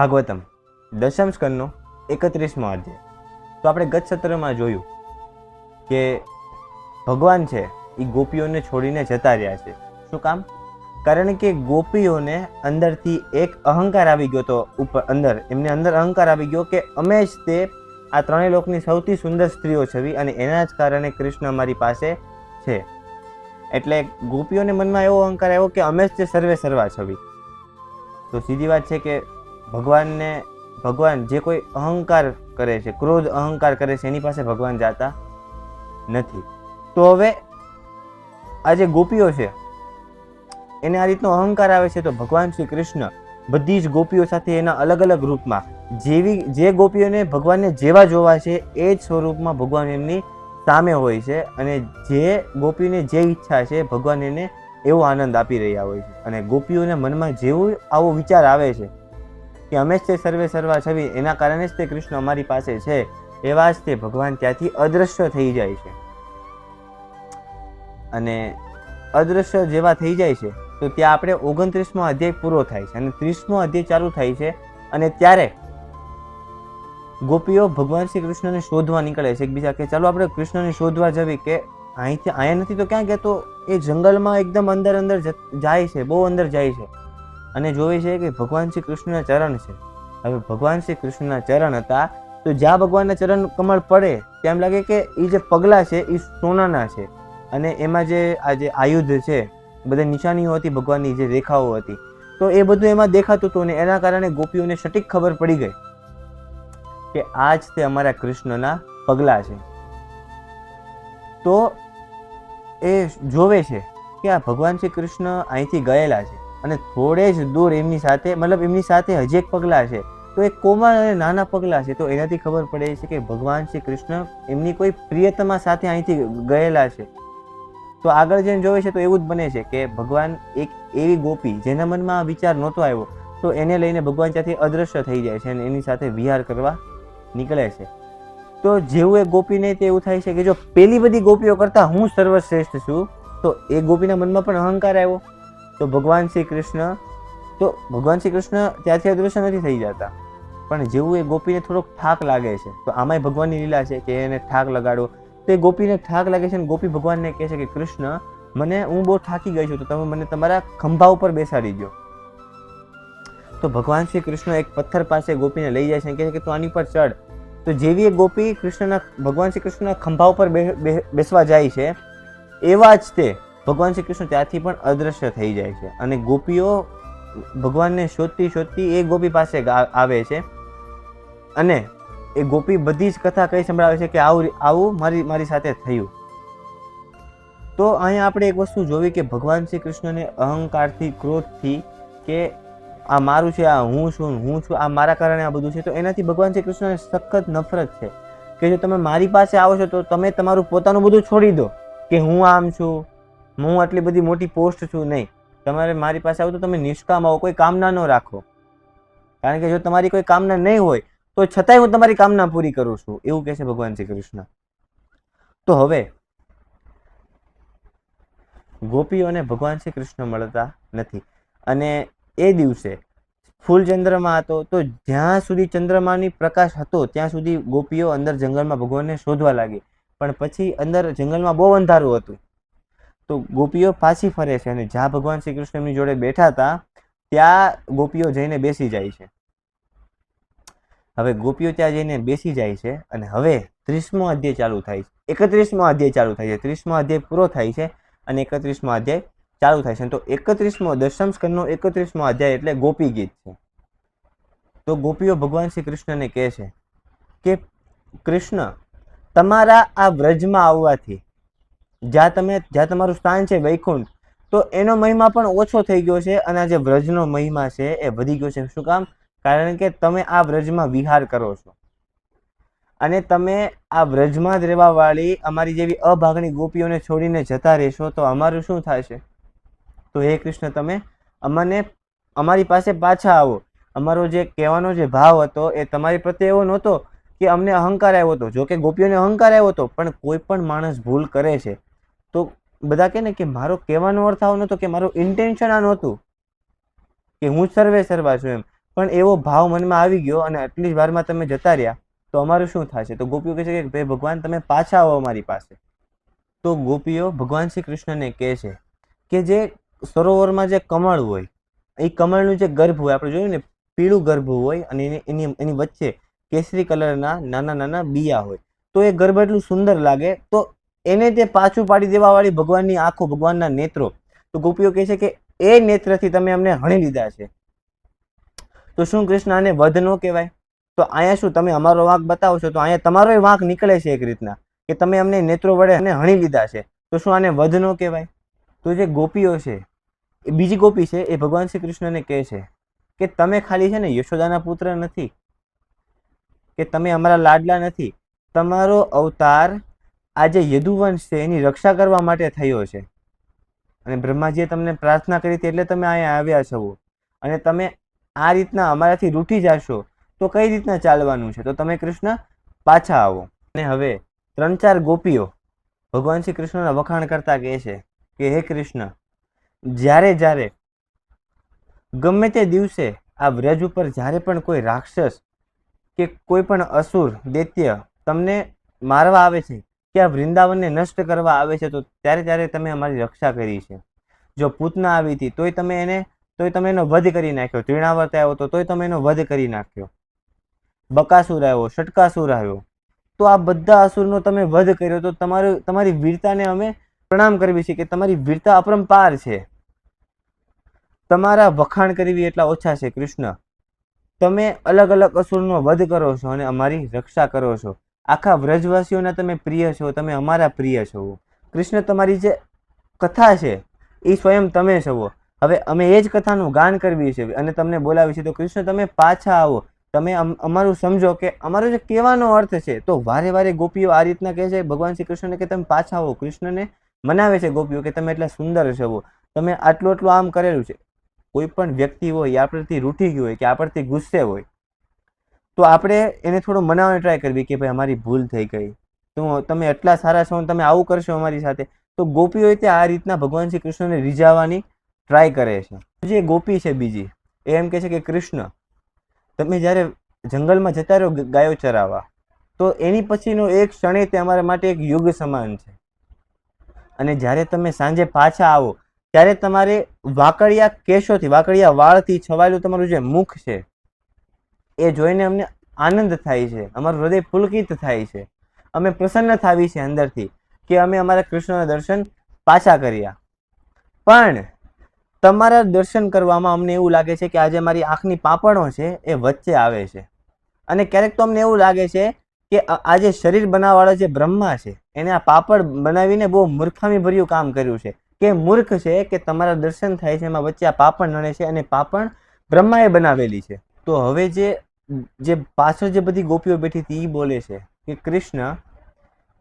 ભાગવતમ દશમ સ્કંદનો એકત્રીસમો અધ્યાય. તો આપણે ગત સત્રમાં જોયું કે ભગવાન છે એ ગોપીઓને છોડીને જતા રહ્યા છે. શું કામ? કારણ કે ગોપીઓને અંદરથી એક અહંકાર આવી ગયો તો ઉપર અંદર, એમને અંદર અહંકાર આવી ગયો કે અમે જ તે, આ ત્રણેય લોકની સૌથી સુંદર સ્ત્રીઓ છવી અને એના જ કારણે કૃષ્ણ અમારી પાસે છે. એટલે ગોપીઓને મનમાં એવો અહંકાર આવ્યો કે અમે જ તે સર્વે સર્વા છવી તો સીધી વાત છે કે ભગવાનને ભગવાન જે કોઈ અહંકાર કરે છે, ક્રોધ અહંકાર કરે છે, એની પાસે ભગવાન જાતા નથી. તો હવે આ જે ગોપીઓ છે, એને આ રીતનો અહંકાર આવે છે, તો ભગવાન શ્રી કૃષ્ણ બધી જ ગોપીઓ સાથે એના અલગ અલગ રૂપમાં જેવી, જે ગોપીઓને ભગવાનને જેવા જોવા છે, એ જ સ્વરૂપમાં ભગવાન એમની સામે હોય છે અને જે ગોપીને જે ઈચ્છા છે, ભગવાન એને એવો આનંદ આપી રહ્યા હોય છે. અને ગોપીઓના મનમાં જેવું આવો વિચાર આવે છે કે અમે જ તે સર્વે સર્વા છવી એના કારણે જ તે કૃષ્ણ અમારી પાસે છે. એવા જ તે ભગવાન ત્યાંથી અદૃશ્ય થઈ જાય છે. અને અદૃશ્ય જેવા થઈ જાય છે, તો ત્યાં આપણે ઓગણત્રીસમો અધ્યાય પૂરો થાય છે અને ત્રીસમો અધ્યાય ચાલુ થાય છે અને ત્યારે ગોપીઓ ભગવાન શ્રી કૃષ્ણને શોધવા નીકળે છે. એકબીજા કે ચાલો આપણે કૃષ્ણને શોધવા જવી કે અહીંથી, અહીંયા નથી તો ક્યાં ગયા? તો એ જંગલમાં એકદમ અંદર અંદર જાય છે, બહુ અંદર જાય છે. અને જોવે છે કે ભગવાન શ્રી કૃષ્ણના ચરણ છે. હવે ભગવાન શ્રી કૃષ્ણના ચરણ હતા, તો જ્યાં ભગવાનના ચરણ કમળ પડે, તેમ લાગે કે એ જે પગલાં છે એ સોનાના છે. અને એમાં જે આ જે આયુધ છે, બધી નિશાનીઓ હતી, ભગવાનની જે રેખાઓ હતી. તો એ બધું એમાં દેખાતું હતું ને એના કારણે ગોપીઓને સટીક ખબર પડી ગઈ કે આ જ તે અમારા કૃષ્ણના પગલાં છે. તો એ જોવે છે કે આ ભગવાન શ્રી કૃષ્ણ અહીંથી ગયેલા છે. અને થોડે જ દૂર એમની સાથે, મતલબ એમની સાથે હજી એક પગલાં છે. તો એ કોમળ અને નાના પગલાં છે. તો એનાથી ખબર પડે છે કે ભગવાન શ્રી કૃષ્ણ એમની કોઈ પ્રિયતમા સાથે અહીંથી ગયેલા છે. તો આગળ જઈને જોવે છે તો એવું જ બને છે કે ભગવાન એક એવી ગોપી જેના મનમાં આ વિચાર નહોતો આવ્યો, તો એને લઈને ભગવાન ત્યાંથી અદૃશ્ય થઈ જાય છે અને એની સાથે વિહાર કરવા નીકળે છે. તો જેવું એ ગોપીને તે એવું થાય છે કે જો પેલી બધી ગોપીઓ કરતાં હું સર્વશ્રેષ્ઠ છું, તો એ ગોપીના મનમાં પણ અહંકાર આવ્યો. તો ભગવાન શ્રી કૃષ્ણ, તો ભગવાન શ્રી કૃષ્ણ ત્યાંથી અદૃશ્ય નથી થઈ જતા. પણ જેવું એ ગોપીને થોડોક થાક લાગે છે, તો આમાંય ભગવાનની લીલા છે કે એને થાક લગાડો. તો એ ગોપીને થાક લાગે છે અને ગોપી ભગવાનને કહે છે કે કૃષ્ણ, મને, હું બહુ થાકી ગઈ છું, તો તમે મને તમારા ખંભા ઉપર બેસાડી દો તો ભગવાન શ્રી કૃષ્ણ એક પથ્થર પાસે ગોપીને લઈ જાય છે અને કહે છે કે તું આની પર ચડ તો જેવી એ ગોપી કૃષ્ણના, ભગવાન શ્રી કૃષ્ણના ખંભા ઉપર બેસવા જાય છે, એવા જ તે ભગવાન શ્રી કૃષ્ણ ત્યાંથી પણ અદૃશ્ય થઈ જાય છે. અને ગોપીઓ ભગવાનને શોધતી શોધતી એ ગોપી પાસે આવે છે. અને એ ગોપી બધી જ કથા કઈ સંભળાવે છે કે આવું આવું મારી મારી સાથે થયું. તો અહીંયા આપણે એક વસ્તુ જોવી કે ભગવાન શ્રી કૃષ્ણને અહંકારથી, ક્રોધથી કે આ મારું છે, આ હું છું હું છું, આ મારા કારણે આ બધું છે, તો એનાથી ભગવાન શ્રી કૃષ્ણને સખત નફરત છે. કે જો તમે મારી પાસે આવો છો તો તમે તમારું પોતાનું બધું છોડી દો. કે હું આમ છું હું આટલી બધી મોટી પોસ્ટ છું નહીં. તમારે મારી પાસે આવો તો તમે નિષ્કામ આવો, કોઈ કામના ન રાખો. કારણ કે જો તમારી કોઈ કામના નહીં હોય, તો છતાંય હું તમારી કામના પૂરી કરું છું. એવું કહે છે ભગવાન શ્રી કૃષ્ણ. તો હવે, ગોપીઓને ભગવાન શ્રી કૃષ્ણ મળતા નથી. અને એ દિવસે ફૂલ ચંદ્રમા હતો, તો જ્યાં સુધી ચંદ્રમાની પ્રકાશ હતો, ત્યાં સુધી ગોપીઓ અંદર જંગલમાં ભગવાનને શોધવા લાગી. પણ પછી અંદર જંગલમાં બહુ અંધારું હતું. તો ગોપીઓ પાછી ફરે છે અને જ્યાં ભગવાન શ્રી કૃષ્ણ એમની જોડે બેઠા હતા, ત્યાં ગોપીઓ જઈને બેસી જાય છે. હવે ગોપીઓ ત્યાં જઈને બેસી જાય છે અને હવે ત્રીસમો અધ્યાય ચાલુ થાય છે. એકત્રીસમો અધ્યાય ચાલુ થાય છે. ત્રીસમો અધ્યાય પૂરો થાય છે અને એકત્રીસમો અધ્યાય ચાલુ થાય છે. તો એકત્રીસમો દશમ સ્કંદનો એકત્રીસમો અધ્યાય એટલે ગોપી ગીત છે. તો ગોપીઓ ભગવાન શ્રી કૃષ્ણને કહે છે કે, કૃષ્ણ, તમારા આ વ્રજમાં આવવાથી જ્યાં તમે જ્યાં તમારું સ્થાન છે વૈકુંઠ, તો એનો મહિમા પણ ઓછો થઈ ગયો છે અને જે વ્રજનો મહિમા છે એ વધી ગયો છે. શું કામ? કારણ કે તમે આ વ્રજમાં વિહાર કરો છો. અને તમે આ વ્રજમાં જ રહેવાવાળી અમારી જેવી અભાગની ગોપીઓને છોડીને જતા રહેશો તો અમારું શું થશે? તો હે કૃષ્ણ, તમે અમને અમારી પાસે પાછા આવો. અમારો જે કહેવાનો જે ભાવ હતો એ તમારી પ્રત્યે એવો નહોતો કે અમને અહંકાર આવ્યો હતો. જો કે ગોપીઓને અહંકાર આવ્યો હતો, પણ કોઈ પણ માણસ ભૂલ કરે છે. તો બધા કહે ને કે મારો કહેવાનો અર્થ આવો નહોતો કે મારું ઇન્ટેન્શન આ નહોતું. કે હું સર્વે સર્વા છું એમ. પણ એવો ભાવ મનમાં આવી ગયો અને આટલી જ વારમાં તમે જતા રહ્યા, તો અમારું શું થશે? તો ગોપીઓ કહે છે કે ભાઈ ભગવાન તમે પાછા આવો અમારી પાસે. તો ગોપીઓ ભગવાન શ્રી કૃષ્ણને કહે છે કે જે સરોવરમાં જે કમળ હોય, એ કમળનું જે ગર્ભ હોય, આપણે જોયું ને પીળું ગર્ભ હોય અને એની એની વચ્ચે કેસરી કલરના નાના નાના બિયા હોય, તો એ ગર્ભ એટલું સુંદર લાગે, તો એને તે પાછું પાડી દેવાવાળી ભગવાનની આંખો, ભગવાનના નેત્રો. તો ગોપીઓ કહે છે કે એ નેત્રથી તમે અમને હણી લીધા છે. તો શું કૃષ્ણ આને વધ ન કહેવાય? તો અહીંયા શું તમે અમારો વાંક બતાવો છો? તો અહીંયા તમારો વાંક નીકળે છે એક રીતના, કે તમે અમને નેત્રો વડે અને હણી લીધા છે. તો શું આને વધ ન કહેવાય? તો જે ગોપીઓ છે, એ બીજી ગોપી છે, એ ભગવાન શ્રી કૃષ્ણને કહે છે કે તમે ખાલી છે ને યશોદાના પુત્ર નથી, કે તમે અમારા લાડલા નથી. તમારો અવતાર આ જે યદુવંશ છે, એની રક્ષા કરવા માટે થયો છે. અને બ્રહ્માજીએ તમને પ્રાર્થના કરી હતી એટલે તમે અહીંયા આવ્યા છો. અને તમે આ રીતના અમારાથી રૂઠી જશો, તો કઈ રીતના ચાલવાનું છે? તો તમે કૃષ્ણ પાછા આવો. અને હવે ત્રણ ચાર ગોપીઓ ભગવાન શ્રી કૃષ્ણના વખાણ કરતા કહે છે કે, હે કૃષ્ણ, જ્યારે જ્યારે ગમે તે દિવસે આ વ્રજ ઉપર જ્યારે પણ કોઈ રાક્ષસ કે કોઈ પણ અસુર, દૈત્ય તમને મારવા આવે છે કે આ વૃંદાવનને નષ્ટ કરવા આવે છે, તો ત્યારે ત્યારે તમે અમારી રક્ષા કરી છે. જો પૂતના આવી હતી, તોય તમે એને, તોય તમે એનો વધ કરી નાખ્યો. ત્રિણાવર્ત આવ્યો તો તોય તમે એનો વધ કરી નાખ્યો. બકાસુર આવ્યો, ષટકાસુર આવ્યો. તો આ બધા અસુરનો તમે વધ કર્યો, તો તમારું, તમારી વીરતાને અમે પ્રણામ કરવી છે કે તમારી વીરતા અપરંપાર છે. તમારા વખાણ કરવી એટલા ઓછા છે, કૃષ્ણ. તમે અલગ અલગ અસુરનો વધ કરો છો અને અમારી રક્ષા કરો છો. આખા વ્રજવાસીઓના તમે પ્રિય છો, તમે અમારા પ્રિય છો. કૃષ્ણ તમારી જે કથા છે, એ સ્વયં તમે છો. હવે અમે એ જ કથાનું ગાન કરવી છે અને તમને બોલાવી છે. તો કૃષ્ણ, તમે પાછા આવો. તમે અમારું સમજો કે અમારો જે કહેવાનો અર્થ છે, તો વારે વારે ગોપીઓ આ રીતના કહે છે, ભગવાન શ્રી કૃષ્ણને કે તમે પાછા આવો. કૃષ્ણને મનાવે છે ગોપીઓ કે તમે એટલા સુંદર છો. તમે આટલું આટલું આમ કરેલું છે. કોઈ પણ વ્યક્તિ હોય એ આપણથી રૂઠી ગયું હોય, કે આપણથી ગુસ્સે હોય તો આપણે એને થોડું મનાવવાની ટ્રાય કરવી કે ભાઈ અમારી ભૂલ થઈ ગઈ. તો તમે એટલા સારા છો તમે આવું કરશો અમારી સાથે. તો ગોપીઓએ તે આ રીતના ભગવાન શ્રી કૃષ્ણને રીઝાવવાની ટ્રાય કરે છે. જે ગોપી છે બીજી, એ એમ કહે છે કે કૃષ્ણ, તમે જ્યારે જંગલમાં જતા રહ્યો ગાયો ચરાવવા, તો એની પછીનો એક ક્ષણે તે અમારા માટે એક યુગ સમાન છે. અને જ્યારે તમે સાંજે પાછા આવો, ત્યારે તમારે વાકડિયા કેશોથી, વાકડિયા વાળથી છવાયેલું તમારું જે મુખ છે એ જોઈને અમને આનંદ થાય છે. અમારું હૃદય પુલકિત થાય છે. અમે પ્રસન્ન થાવી છે અંદરથી કે અમે અમારા કૃષ્ણના દર્શન પાછા કર્યા. પણ તમારા દર્શન કરવામાં અમને એવું લાગે છે કે આજે મારી આંખની પાપણો છે એ વચ્ચે આવે છે. અને ક્યારેક તો અમને એવું લાગે છે કે આ આ જે શરીર બનાવવાળા જે બ્રહ્મા છે, એને આ પાપડ બનાવીને બહુ મૂર્ખામીભર્યું કામ કર્યું છે. કે મૂર્ખ છે કે તમારા દર્શન થાય છે, એમાં વચ્ચે આ પાપણ નડે છે અને પાપણ બ્રહ્માએ બનાવેલી છે. તો હવે જે જે પાછળ જે બધી ગોપીઓ બેઠી હતી એ બોલે છે કે કૃષ્ણ,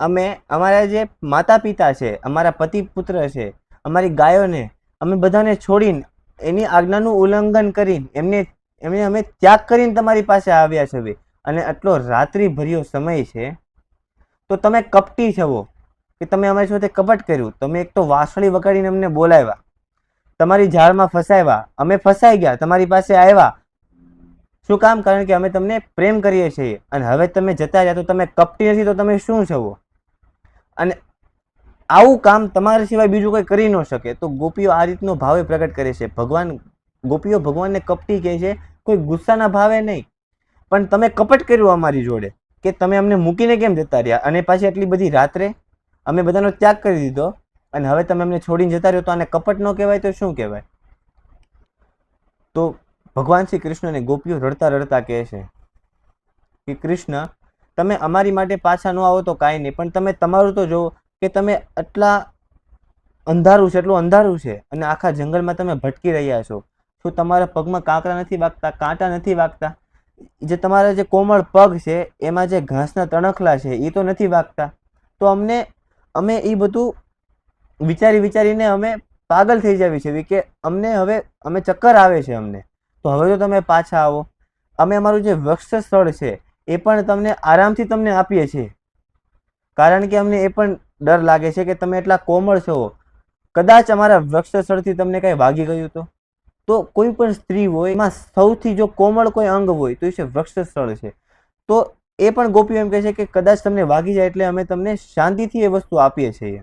અમે અમારા જે માતા પિતા છે, અમારા પતિ પુત્ર છે, અમારી ગાયોને અમે બધાને છોડીને એની આજ્ઞાનું ઉલ્લંઘન કરીને એમને એમને અમે ત્યાગ કરીને તમારી પાસે આવ્યા છે અને આટલો રાત્રિ ભર્યો સમય છે, તો તમે કપટી છવો કે તમે અમારી સાથે કપટ કર્યું. તમે એક તો વાસળી વગાડીને અમને બોલાવ્યા, તમારી ઝાડમાં ફસાવ્યા, અમે ફસાઈ ગયા, તમારી પાસે આવ્યા શું કામ? કારણ કે અમે તમને પ્રેમ કરીએ છીએ. અને હવે તમે જતા રહ્યા તો તમે કપટી નથી, તો તમે શું છો અને આવું કામ તમારા સિવાય બીજું કંઈ કરી ન શકે. તો ગોપીઓ આ રીતનો ભાવે પ્રગટ કરે છે. ભગવાન, ગોપીઓ ભગવાનને કપટી કહે છે. કોઈ ગુસ્સાના ભાવે નહીં. પણ તમે કપટ કર્યું અમારી જોડે કે તમે અમને મૂકીને કેમ જતા રહ્યા? અને પાછી આટલી બધી રાત્રે અમે બધાનો ત્યાગ કરી દીધો. અને હવે તમે અમને છોડીને જતા રહ્યો તો આને કપટ ન કહેવાય તો શું કહેવાય? તો ભગવાન શ્રી કૃષ્ણને ગોપીઓ રડતા રડતા કહે છે કે, કૃષ્ણ, તમે અમારી માટે પાછા ન આવો તો કાંઈ નહીં, પણ તમે તમારું તો જુઓ કે તમે આટલા અંધારું છે, એટલું અંધારું છે અને આખા જંગલમાં તમે ભટકી રહ્યા છો. શું તમારા પગમાં કાંકરા નથી વાગતા, કાંટા નથી વાગતા? જે તમારા જે કોમળ પગ છે, એમાં જે ઘાસના તણખલા છે, એ તો નથી વાગતા. તો અમને, અમે એ બધું વિચારી વિચારીને અમે પાગલ થઈ જવી છે કે અમને હવે, અમે ચક્કર આવે છે અમને. તો હવે તો તમે પાછા આવો, અમે અમારું જે વૃક્ષ સ્થળ છે, એ પણ તમને આરામથી તમને આપીએ છીએ. કારણ કે અમને એ પણ ડર લાગે છે કે તમે એટલા કોમળ છો, કદાચ અમારા વૃક્ષ સ્થળથી તમને કાંઈ વાગી ગયું તો. તો કોઈ પણ સ્ત્રી હોય, એમાં સૌથી જો કોમળ કોઈ અંગ હોય, તો એ છે વક્ષસ્થળ છે. તો એ પણ ગોપીઓ એમ કહે છે કે કદાચ તમને વાગી જાય એટલે અમે તમને શાંતિથી એ વસ્તુ આપીએ છીએ.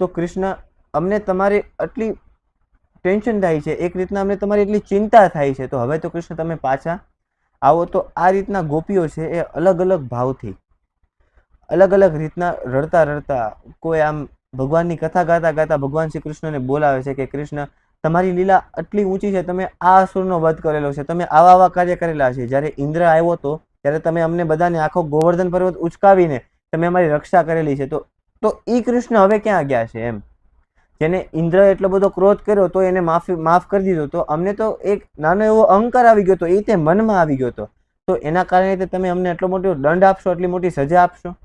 તો કૃષ્ણ, અમને તમારી આટલી ટેન્શન થાય છે. એક રીતના અમને તમારી એટલી ચિંતા થાય છે. તો હવે તો કૃષ્ણ તમે પાછા આવો. તો આ રીતના ગોપીઓ છે એ અલગ અલગ ભાવથી, અલગ અલગ રીતના રડતા રડતા કોઈ આમ ભગવાનની કથા ગાતા ગાતા ભગવાન શ્રી કૃષ્ણને બોલાવે છે કે કૃષ્ણ, તમારી લીલા આટલી ઊંચી છે. તમે આ અસુરનો વધ કરેલો છે. તમે આવા આવા કાર્ય કરેલા છે. જ્યારે ઇન્દ્ર આવ્યો હતો ત્યારે તમે અમને બધાને આખો ગોવર્ધન પર્વત ઉચકાવીને તમે અમારી રક્ષા કરેલી છે. તો તો ઈ કૃષ્ણ હવે ક્યાં ગયા છે એમ? જેને ઇન્દ્ર એટલો બધો ક્રોધ કર્યો તો એને માફી, માફ કરી દીધો. તો અમને તો એક નાનો એવો અહંકાર આવી ગયો હતો, એ તે મનમાં આવી ગયો હતો. તો એના કારણે તમે અમને એટલો મોટો દંડ આપશો, એટલી મોટી સજા આપશો?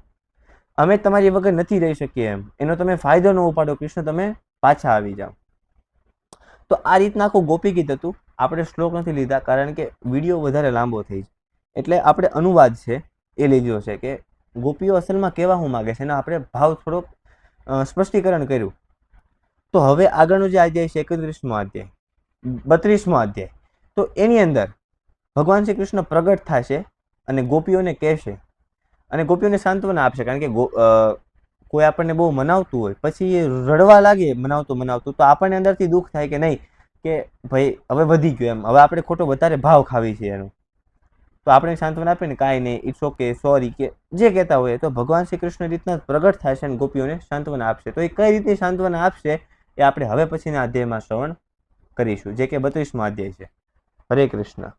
અમે તમારી વગર નથી રહી શકીએ એમ. એનો તમે ફાયદો ન ઉપાડો, કૃષ્ણ, તમે પાછા આવી જાઓ. તો આ રીતના આખું ગોપી ગીત હતું. આપણે શ્લોક નથી લીધા, કારણ કે વીડિયો વધારે લાંબો થઈ છે એટલે આપણે અનુવાદ છે, એ લીધો છે કે ગોપીઓ અસલમાં કહેવા હું માગે છે? એનો આપણે ભાવ થોડોક સ્પષ્ટીકરણ કર્યું. તો હવે આગળનો જે અધ્યાય છે, એકત્રીસમો અધ્યાય, બત્રીસમો અધ્યાય, તો એની અંદર ભગવાન શ્રી કૃષ્ણ પ્રગટ થશે અને ગોપીઓને કહેશે અને ગોપીઓને સાંત્વના આપશે, કારણ કે કોઈ આપણને બહુ મનાવતું હોય, પછી એ રડવા લાગે, મનાવતું મનાવતું, તો આપણને અંદરથી દુઃખ થાય કે નહીં, કે ભાઈ હવે વધી ગયું એમ, હવે આપણે ખોટો વધારે ભાવ ખાવી છે એનું. તો આપણે સાંત્વના આપીને કાંઈ નહીં ઇટ્સ ઓકે, સોરી, કે જે કહેતા હોય, તો ભગવાન શ્રી કૃષ્ણ રીતના પ્રગટ થશે અને ગોપીઓને સાંત્વના આપશે. તો એ કઈ રીતની સાંત્વના આપશે? એ આપણે હવે પછીના અધ્યાયમાં શ્રવણ કરીશું જે કે બત્રીસમો અધ્યાય છે. હરે કૃષ્ણ.